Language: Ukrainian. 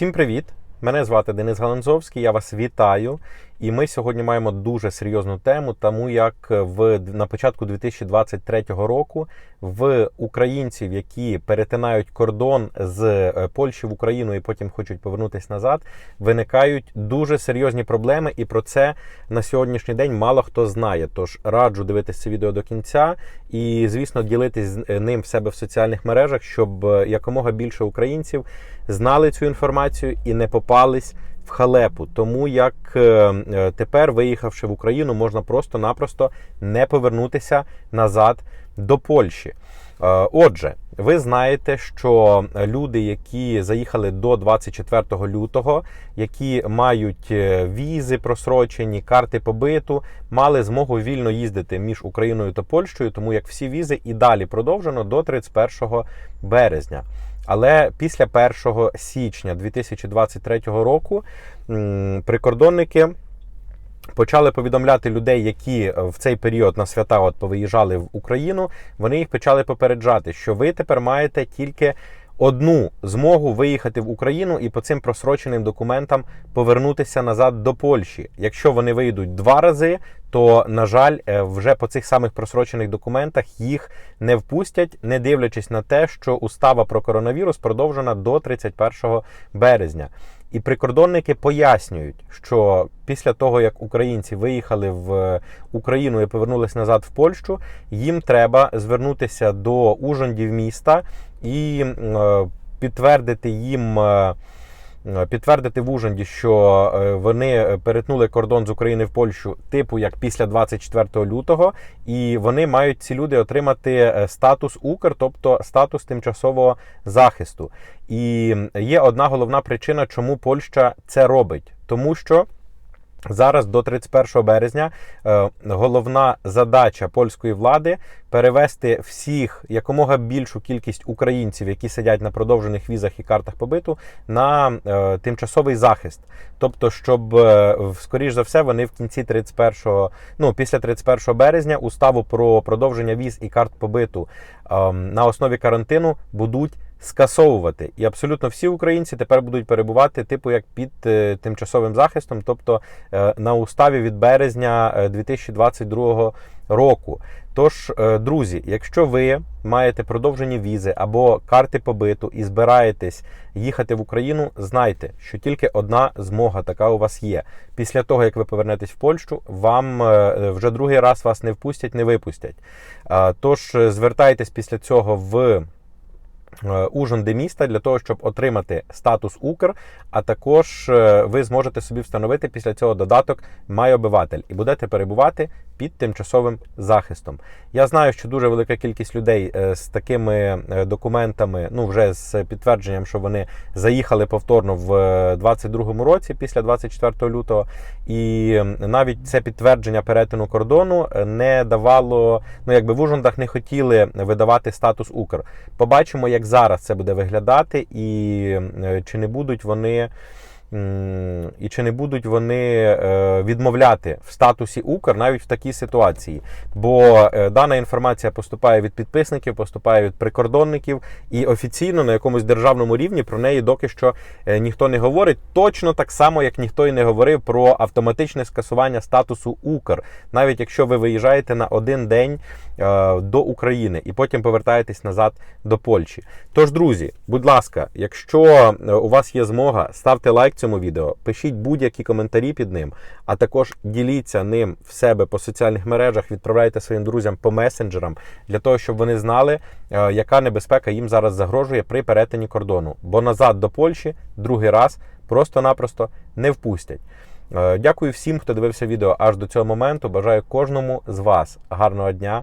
Всім привіт! Мене звати Денис Галанзовський. Я вас вітаю. І ми сьогодні маємо дуже серйозну тему, тому як в на початку 2023 року в українців, які перетинають кордон з е, Польщі в Україну і потім хочуть повернутися назад, виникають дуже серйозні проблеми, і про це на сьогоднішній день мало хто знає. Тож раджу дивитися це відео до кінця і, звісно, ділитись е, ним в себе в соціальних мережах, щоб е, якомога більше українців знали цю інформацію і не попались в халепу, тому як е, тепер, виїхавши в Україну, можна просто-напросто не повернутися назад до Польщі. Е, отже, ви знаєте, що люди, які заїхали до 24 лютого, які мають е, візи просрочені, карти побиту, мали змогу вільно їздити між Україною та Польщею, тому як всі візи і далі продовжено до 31 березня. Але після 1 січня 2023 року прикордонники почали повідомляти людей, які в цей період на свята от повиїжджали в Україну. Вони їх почали попереджати, що ви тепер маєте тільки одну змогу виїхати в Україну і по цим просроченим документам повернутися назад до Польщі. Якщо вони вийдуть два рази, то на жаль, е, вже по цих самих просрочених документах їх не впустять, не дивлячись на те, що устава про коронавірус продовжена до 31 березня. І прикордонники пояснюють, що після того, як українці виїхали в Україну і повернулись назад в Польщу, їм треба звернутися до ужондів міста і е, підтвердити їм. Е, підтвердити в Ужанді, що е, вони перетнули кордон з України в Польщу, типу як після 24 лютого, і вони мають ці люди отримати статус Укр, тобто статус тимчасового захисту. І є одна головна причина, чому Польща це робить, тому що. Зараз до 31 березня е, головна задача польської влади перевести всіх якомога більшу кількість українців, які сидять на продовжених візах і картах побиту, на е, тимчасовий захист. Тобто, щоб е, скоріш за все вони в кінці 31, ну після 31 березня уставу про продовження віз і карт побиту ем, на основі карантину будуть скасовувати. І абсолютно всі українці тепер будуть перебувати, типу, як під е, тимчасовим захистом, тобто е, на уставі від березня 2022 е, року. Тож, друзі, якщо ви маєте продовжені візи або карти побиту і збираєтесь їхати в Україну, знайте, що тільки одна змога така у вас є. Після того, як ви повернетесь в Польщу, вам вже другий раз вас не впустять, не випустять. Тож звертайтесь після цього в. Е, де міста для того, щоб отримати статус Укр, а також е, ви зможете собі встановити після цього додаток «Май обиватель» і будете перебувати під тимчасовим захистом. Я знаю, що дуже велика кількість людей е, з такими документами, ну вже з підтвердженням, що вони заїхали повторно в 2022 році, після 24 лютого, і навіть це підтвердження перетину кордону не давало. Ну якби в Ужондах не хотіли видавати статус Укр. Побачимо, як зараз це буде виглядати, і е, чи не будуть вони. І чи не будуть вони е, відмовляти в статусі Укр навіть в такій ситуації? Бо е, дана інформація поступає від підписників, поступає від прикордонників, і офіційно на якомусь державному рівні про неї доки що ніхто не говорить. Точно так само, як ніхто і не говорив про автоматичне скасування статусу Укр, навіть якщо ви виїжджаєте на один день до України і потім повертаєтесь назад до Польщі. Тож, друзі, будь ласка, якщо у вас є змога, ставте лайк цьому відео, пишіть будь-які коментарі під ним, а також діліться ним в себе по соціальних мережах, відправляйте своїм друзям по месенджерам для того, щоб вони знали, е, яка небезпека їм зараз загрожує при перетині кордону. Бо назад до Польщі другий раз просто-напросто не впустять. Е, дякую всім, хто дивився відео аж до цього моменту. Бажаю кожному з вас гарного дня